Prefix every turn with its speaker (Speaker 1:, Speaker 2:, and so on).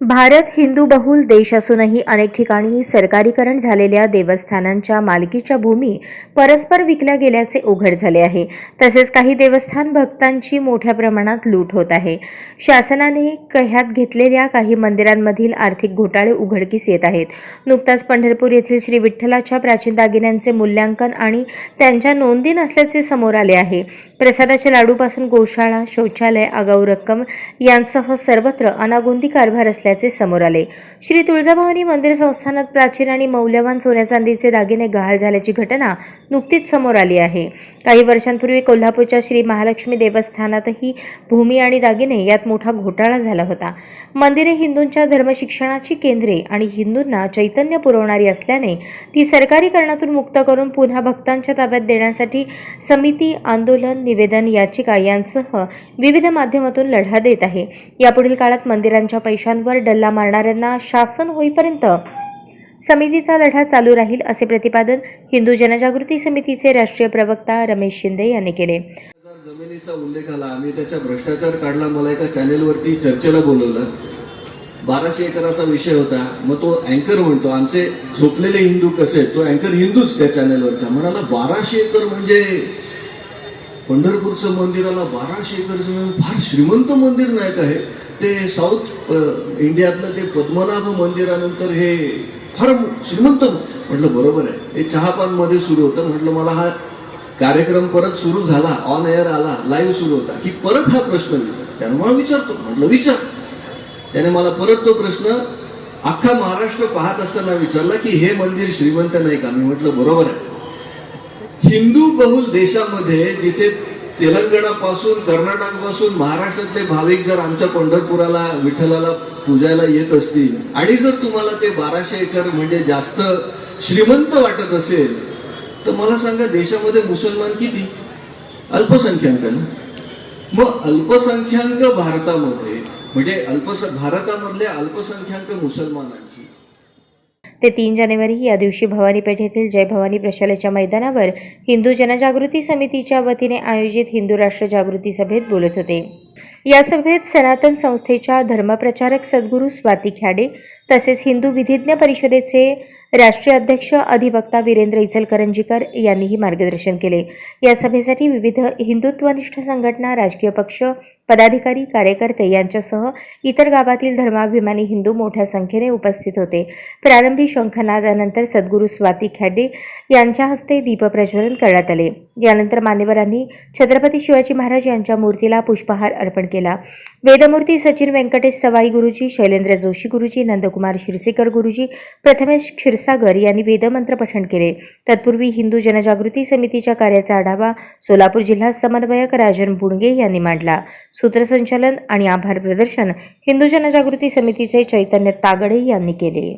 Speaker 1: भारत हिंदू बहुल देश असूनही अनेक ठिकाणी सरकारीकरण झालेल्या देवस्थानांच्या मालकीच्या भूमी परस्पर विकल्या गेल्याचे उघड झाले आहे. तसेच काही देवस्थान भक्तांची मोठ्या प्रमाणात लूट होत आहे. शासनाने कह्यात घेतलेल्या काही मंदिरांमधील आर्थिक घोटाळे उघडकीस येत आहेत. नुकताच पंढरपूर येथील श्री विठ्ठलाच्या प्राचीन दागिन्यांचे मूल्यांकन आणि त्यांच्या नोंदी नसल्याचे समोर आले आहे. प्रसादाच्या लाडूपासून गोशाळा शौचालय आगाऊ रक्कम यांसह सर्वत्र अनागोंदी कारभार असल्याचे समोर आले. श्री तुळजाभवानी मंदिर संस्थानात प्राचीन आणि मौल्यवान सोन्या चांदीचे दागिने गहाळ झाल्याची घटना नुकतीच समोर आली आहे. काही वर्षांपूर्वी कोल्हापूरच्या श्री महालक्ष्मी देवस्थानातही भूमी आणि दागिने यात मोठा घोटाळा झाला होता. मंदिरे हिंदूंच्या धर्मशिक्षणाची केंद्रे आणि हिंदूंना चैतन्य पुरवणारी असल्याने ती सरकारीकरणातून मुक्त करून पुन्हा भक्तांच्या ताब्यात देण्यासाठी समिती आंदोलन निवेदन याचिका यांसह विविध माध्यमातून लढा देत आहे. यापुढील काळात मंदिरांच्या पैशांवर डल्ला मारणाऱ्यांना शासन होईपर्यंत समितीचा लढा चालू राहील असे प्रतिपादन हिंदू जनजागृती समितीचे राष्ट्रीय प्रवक्ता रमेश शिंदे यांनी केले.
Speaker 2: जमिनीचा उल्लेख आला. आम्ही त्याचा भ्रष्टाचार काढला. मला एका चॅनेलवरती चर्चेला बोलवलं. बाराशे एकराचा विषय होता. मग तो अँकर म्हणतो आमचे झोपलेले हिंदू कसे तो अँकर हिंदूच त्या चॅनेलवरचा. म्हणाला बाराशे एकर म्हणजे पंढरपूरचं मंदिराला बाराशे एकर जमीन फार श्रीमंत मंदिर नाही का हे ते साऊथ इंडियातलं ते पद्मनाभ मंदिरानंतर हे फार श्रीमंत म्हटलं बरोबर आहे. हे चहापानमध्ये सुरू होतं. म्हटलं मला हा कार्यक्रम परत सुरू झाला ऑन एअर आला लाईव्ह सुरू होता की परत हा प्रश्न विचार. त्यानं मला विचारतो. म्हटलं विचार. त्याने मला परत तो प्रश्न अख्खा महाराष्ट्र पाहत असताना विचारला की हे मंदिर श्रीमंत नाही का? मी म्हटलं बरोबर आहे. हिंदू बहुल देशामध्ये जिथे तेलंगणापासून कर्नाटकपासून महाराष्ट्रातले भाविक जर आमच्या पंढरपुराला विठ्ठलाला पूजायला येत असतील आणि जर तुम्हाला ते बाराशे एकर म्हणजे जास्त श्रीमंत वाटत असेल तर मला सांगा देशामध्ये मुसलमान किती? अल्पसंख्याक मग अल्पसंख्याक भारतामध्ये म्हणजे अल्पस भारतामधल्या अल्पसंख्याक मुसलमानांची
Speaker 1: ते तीन जानेवारी या दिवशी भवानी पेठ येथील जय भवानी प्रशालेच्या मैदानावर हिंदू जनजागृती समितीच्या वतीने आयोजित हिंदू राष्ट्र जागृती सभेत बोलत होते. या सभेत सनातन संस्थेच्या धर्मप्रचारक सद्गुरू स्वाती ख्याडे तसेच हिंदू विधिज्ञ परिषदेचे राष्ट्रीय अध्यक्ष अधिवक्ता वीरेंद्र इचलकरंजीकर यांनीही मार्गदर्शन केले. या सभेसाठी विविध हिंदुत्वनिष्ठ संघटना राजकीय पक्ष पदाधिकारी कार्यकर्ते यांच्यासह इतर गावातील धर्माभिमानी हिंदू मोठ्या संख्येने उपस्थित होते. प्रारंभी शंखनादानंतर सद्गुरू स्वाती खॅडे यांच्या हस्ते दीपप्रज्वलन करण्यात आले. यानंतर मान्यवरांनी छत्रपती शिवाजी महाराज यांच्या मूर्तीला पुष्पहार अर्पण केला. वेदमूर्ती सचिन व्यंकटेश सवाई गुरुजी शैलेंद्र जोशी गुरुजी नंदकुमार शिरसेकर गुरुजी प्रथमेश क्षीरसागर यांनी वेदमंत्र पठण केले. तत्पूर्वी हिंदू जनजागृती समितीच्या कार्याचा आढावा सोलापूर जिल्हा समन्वयक राजन बुणगे यांनी मांडला. सूत्रसंचालन आणि आभार प्रदर्शन हिंदू जनजागृती समितीचे चैतन्य तागडे यांनी केले.